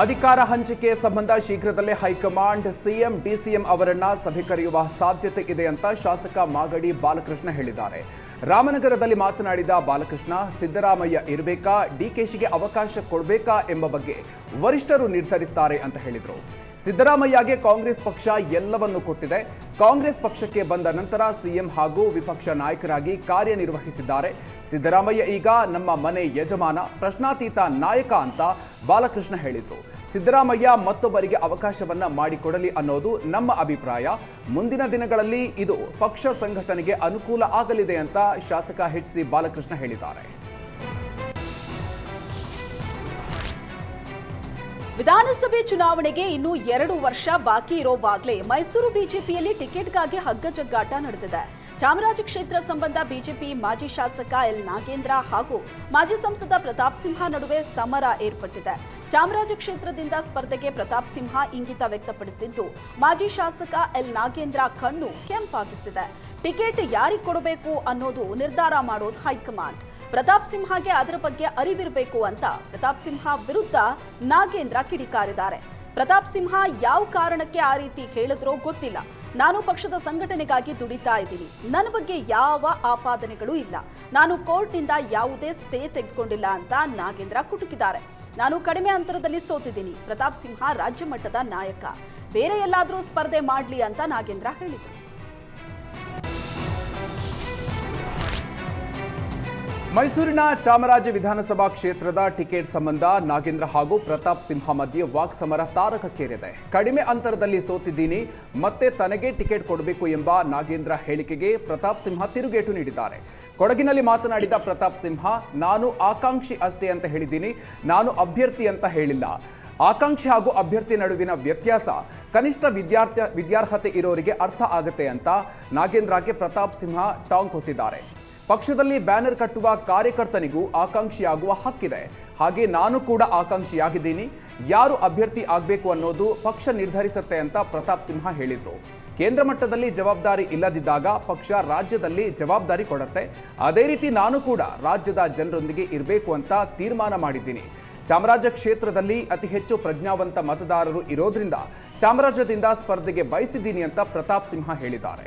ಅಧಿಕಾರ ಹಂಚಿಕೆ ಸಂಬಂಧ ಶೀಘ್ರದಲ್ಲೇ ಹೈಕಮಾಂಡ್ ಸಿಎಂ, ಡಿಸಿಎಂ ಅವರನ್ನ ಸಭೆ ಕರೆಯುವ ಸಾಧ್ಯತೆ ಇದೆ ಅಂತ ಶಾಸಕ ಮಾಗಡಿ ಬಾಲಕೃಷ್ಣ ಹೇಳಿದ್ದಾರೆ. ರಾಮನಗರದಲ್ಲಿ ಮಾತನಾಡಿದ ಬಾಲಕೃಷ್ಣ, ಸಿದ್ದರಾಮಯ್ಯ ಇರಬೇಕಾ ಡಿಕೆಶಿಗೆ ಅವಕಾಶ ಕೊಡಬೇಕಾ ಎಂಬ ಬಗ್ಗೆ ವರಿಷ್ಠರು ನಿರ್ಧರಿಸುತ್ತಾರೆ ಅಂತ ಹೇಳಿದರು. ಸಿದ್ದರಾಮಯ್ಯಗೆ ಕಾಂಗ್ರೆಸ್ ಪಕ್ಷ ಎಲ್ಲವನ್ನು ಕೊಟ್ಟಿದೆ. ಕಾಂಗ್ರೆಸ್ ಪಕ್ಷಕ್ಕೆ ಬಂದ ನಂತರ ಸಿಎಂ ಹಾಗೂ ವಿಪಕ್ಷ ನಾಯಕರಾಗಿ ಕಾರ್ಯನಿರ್ವಹಿಸಿದ್ದಾರೆ. ಸಿದ್ದರಾಮಯ್ಯ ಈಗ ನಮ್ಮ ಮನೆ ಯಜಮಾನ, ಪ್ರಶ್ನಾತೀತ ನಾಯಕ ಅಂತ ಬಾಲಕೃಷ್ಣ ಹೇಳಿದರು. ಸಿದ್ದರಾಮಯ್ಯ ಮತ್ತೊಬ್ಬರಿಗೆ ಅವಕಾಶವನ್ನ ಮಾಡಿಕೊಡಲಿ ಅನ್ನೋದು ನಮ್ಮ ಅಭಿಪ್ರಾಯ. ಮುಂದಿನ ದಿನಗಳಲ್ಲಿ ಇದು ಪಕ್ಷ ಸಂಘಟನೆಗೆ ಅನುಕೂಲ ಆಗಲಿದೆ ಅಂತ ಶಾಸಕ ಎಚ್ ಸಿ ಬಾಲಕೃಷ್ಣ ಹೇಳಿದ್ದಾರೆ. ವಿಧಾನಸಭೆ ಚುನಾವಣೆಗೆ ಇನ್ನು ಎರಡು ವರ್ಷ ಬಾಕಿ ಇರೋವಾಗಲೇ ಮೈಸೂರು ಬಿಜೆಪಿಯಲ್ಲಿ ಟಿಕೆಟ್ಗಾಗಿ ಹಗ್ಗಜಗ್ಗಾಟ ನಡೆದಿದೆ. ಚಾಮರಾಜ ಕ್ಷೇತ್ರ ಸಂಬಂಧ ಬಿಜೆಪಿ ಮಾಜಿ ಶಾಸಕ ಎಲ್ ನಾಗೇಂದ್ರ ಹಾಗೂ ಮಾಜಿ ಸಂಸದ ಪ್ರತಾಪ್ ಸಿಂಹ ನಡುವೆ ಸಮರ ಏರ್ಪಟ್ಟಿದೆ. ಚಾಮರಾಜ ಕ್ಷೇತ್ರದಿಂದ ಸ್ಪರ್ಧೆಗೆ ಪ್ರತಾಪ್ ಸಿಂಹ ಇಂಗಿತ ವ್ಯಕ್ತಪಡಿಸಿದ್ದು, ಮಾಜಿ ಶಾಸಕ ಎಲ್ ನಾಗೇಂದ್ರ ಕಣ್ಣು ಕೆಂಪಾಗಿಸಿದೆ. ಟಿಕೆಟ್ ಯಾರಿಗೆ ಕೊಡಬೇಕು ಅನ್ನೋದು ನಿರ್ಧಾರ ಮಾಡೋದು ಹೈಕಮಾಂಡ್. ಪ್ರತಾಪ್ ಸಿಂಹಗೆ ಅದರ ಬಗ್ಗೆ ಅರಿವಿರಬೇಕು ಅಂತ ಪ್ರತಾಪ್ ಸಿಂಹ ವಿರುದ್ಧ ನಾಗೇಂದ್ರ ಕಿಡಿಕಾರಿದ್ದಾರೆ. ಪ್ರತಾಪ್ ಸಿಂಹ ಯಾವ ಕಾರಣಕ್ಕೆ ಆ ರೀತಿ ಹೇಳಿದ್ರೋ ಗೊತ್ತಿಲ್ಲ. ನಾನು ಪಕ್ಷದ ಸಂಘಟನೆಗಾಗಿ ದುಡಿತಾ ಇದ್ದೀನಿ. ನನ್ನ ಬಗ್ಗೆ ಯಾವ ಆಪಾದನೆಗಳು ಇಲ್ಲ. ನಾನು ಕೋರ್ಟ್ನಿಂದ ಯಾವುದೇ ಸ್ಟೇ ತೆಗೆದುಕೊಂಡಿಲ್ಲ ಅಂತ ನಾಗೇಂದ್ರ ಕುಟುಕಿದ್ದಾರೆ. ನಾನು ಕಡಿಮೆ ಅಂತರದಲ್ಲಿ ಸೋತಿದ್ದೀನಿ. ಪ್ರತಾಪ್ ಸಿಂಹ ರಾಜ್ಯ ಮಟ್ಟದ ನಾಯಕ. ಬೇರೆ ಎಲ್ಲಾದರೂ ಸ್ಪರ್ಧೆ ಮಾಡಲಿ ಅಂತ ನಾಗೇಂದ್ರ ಹೇಳಿದರು. ಮೈಸೂರಿನ ಚಾಮರಾಜ ವಿಧಾನಸಭಾ ಕ್ಷೇತ್ರದ ಟಿಕೆಟ್ ಸಂಬಂಧ ನಾಗೇಂದ್ರ ಹಾಗೂ ಪ್ರತಾಪ್ ಸಿಂಹ ಮಧ್ಯೆ ವಾಕ್ ಸಮರ ತಾರಕಕ್ಕೇರಿದೆ. ಕಡಿಮೆ ಅಂತರದಲ್ಲಿ ಸೋತಿದ್ದೀನಿ, ಮತ್ತೆ ತನಗೆ ಟಿಕೆಟ್ ಕೊಡಬೇಕು ಎಂಬ ನಾಗೇಂದ್ರ ಹೇಳಿಕೆಗೆ ಪ್ರತಾಪ್ ಸಿಂಹ ತಿರುಗೇಟು ನೀಡಿದ್ದಾರೆ. ಕೊಡಗಿನಲ್ಲಿ ಮಾತನಾಡಿದ ಪ್ರತಾಪ್ ಸಿಂಹ, ನಾನು ಆಕಾಂಕ್ಷಿ ಅಷ್ಟೇ ಅಂತ ಹೇಳಿದ್ದೀನಿ, ನಾನು ಅಭ್ಯರ್ಥಿ ಅಂತ ಹೇಳಿಲ್ಲ. ಆಕಾಂಕ್ಷಿ ಹಾಗೂ ಅಭ್ಯರ್ಥಿ ನಡುವಿನ ವ್ಯತ್ಯಾಸ, ಕನಿಷ್ಠ ವಿದ್ಯಾರ್ಥಿ, ವಿದ್ಯಾರ್ಹತೆ ಇರೋರಿಗೆ ಅರ್ಥ ಆಗುತ್ತೆ ಅಂತ ನಾಗೇಂದ್ರಗೆ ಪ್ರತಾಪ್ ಸಿಂಹ ಟಾಂಗ್ ಕೊಟ್ಟಿದ್ದಾರೆ ಪಕ್ಷದಲ್ಲಿ ಬ್ಯಾನರ್ ಕಟ್ಟುವ ಕಾರ್ಯಕರ್ತನಿಗೂ ಆಕಾಂಕ್ಷಿಯಾಗುವ ಹಕ್ಕಿದೆ. ಹಾಗೆ ನಾನು ಕೂಡ ಆಕಾಂಕ್ಷಿಯಾಗಿದ್ದೀನಿ. ಯಾರು ಅಭ್ಯರ್ಥಿ ಆಗಬೇಕು ಅನ್ನೋದು ಪಕ್ಷ ನಿರ್ಧರಿಸುತ್ತೆ ಅಂತ ಪ್ರತಾಪ್ ಸಿಂಹ ಹೇಳಿದರು. ಕೇಂದ್ರ ಮಟ್ಟದಲ್ಲಿ ಜವಾಬ್ದಾರಿ ಇಲ್ಲದಿದ್ದಾಗ ಪಕ್ಷ ರಾಜ್ಯದಲ್ಲಿ ಜವಾಬ್ದಾರಿ ಕೊಡುತ್ತೆ. ಅದೇ ರೀತಿ ನಾನು ಕೂಡ ರಾಜ್ಯದ ಜನರೊಂದಿಗೆ ಇರಬೇಕು ಅಂತ ತೀರ್ಮಾನ ಮಾಡಿದ್ದೀನಿ. ಚಾಮರಾಜ ಕ್ಷೇತ್ರದಲ್ಲಿ ಅತಿ ಹೆಚ್ಚು ಪ್ರಜ್ಞಾವಂತ ಮತದಾರರು ಇರೋದ್ರಿಂದ ಚಾಮರಾಜದಿಂದ ಸ್ಪರ್ಧೆಗೆ ಬಯಸಿದ್ದೀನಿ ಅಂತ ಪ್ರತಾಪ್ ಸಿಂಹ ಹೇಳಿದ್ದಾರೆ.